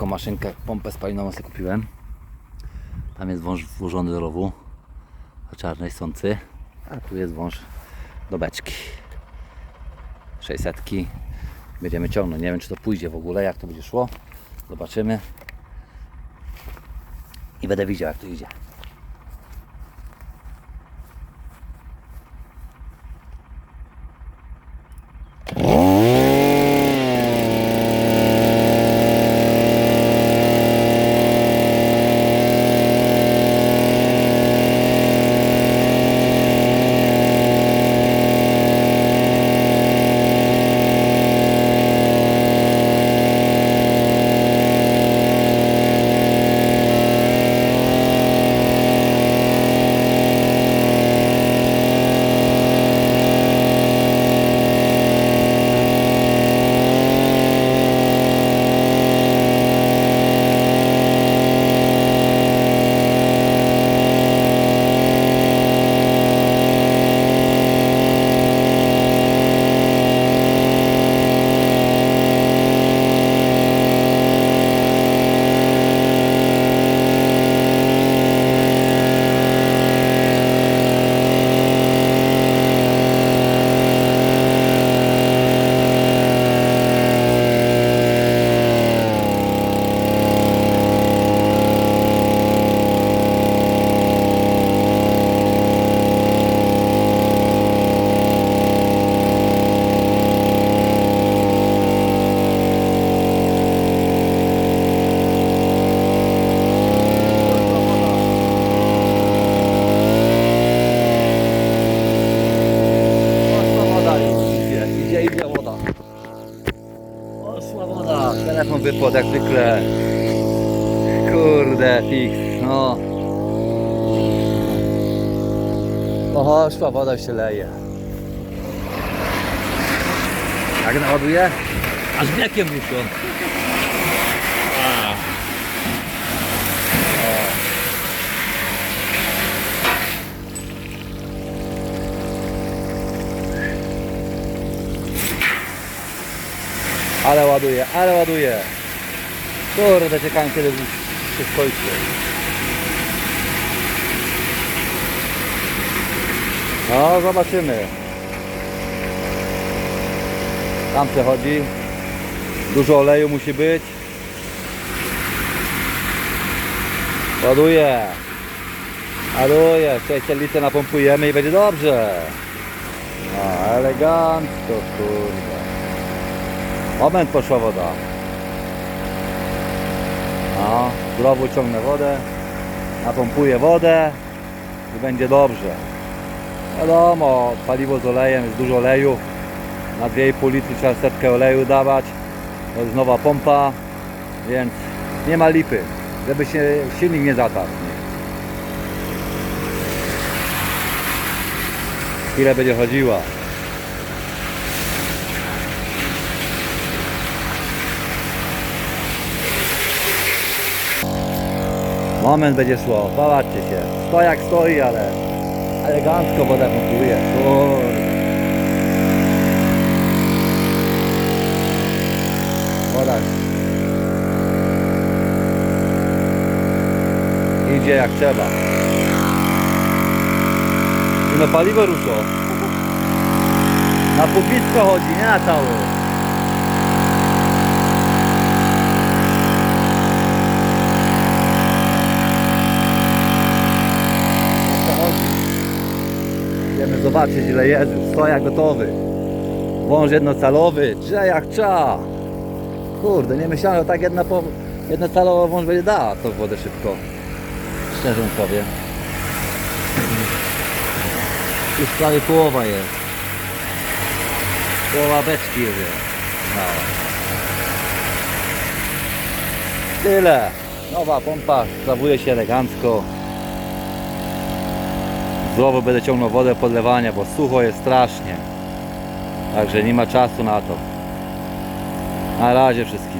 taką maszynkę, pompę spalinową sobie kupiłem. Tam jest wąż włożony do rowu, do czarnej sący, a tu jest wąż do beczki. 600. Będziemy ciągnąć. Nie wiem, czy to pójdzie w ogóle, jak to będzie szło. Zobaczymy. I będę widział, jak to idzie. Poszła woda już, idzie, idzie, idzie woda. Poszła woda, wypadł jak zwykle. Kurde, fix, no. Poszła woda już się leje. Jak naładuje? Aż mlekiem wyszło. Ale ładuje, ale ładuje. Kurde, czekałem kiedy się skończy. No, zobaczymy. Tam przechodzi. Dużo oleju musi być. Ładuje. Ładuje. 600 litrów napompujemy i będzie dobrze. No, elegancko, kurde. Moment poszła woda. No, znowu ciągnę wodę, napompuję wodę i będzie dobrze. Wiadomo, paliwo z olejem, jest dużo oleju. Na 2,5 litry trzeba setkę oleju dawać. To jest nowa pompa, więc nie ma lipy, żeby się silnik nie zatarł. Chwilę będzie chodziła. Moment będzie szło, popatrzcie się. Sto jak stoi, ale elegancko woda pompuje. Woda idzie jak trzeba. I no paliwo ruszo. Na publiczko chodzi, nie na cały. O co chodzi? Idziemy zobaczyć ile jest już. Soja gotowy. Wąż jednocalowy. Drze jak cza. Kurde, nie myślałem, że tak jedna po... jednocalowa wąż będzie dała tą wodę szybko. Szczerze powiem. Już prawie połowa jest. Połowa beczki już jest. No. Tyle. Nowa pompa sprawuje się elegancko. Znowu będę ciągnął wodę podlewania, bo sucho jest strasznie. Także nie ma czasu na to. Na razie wszystkim.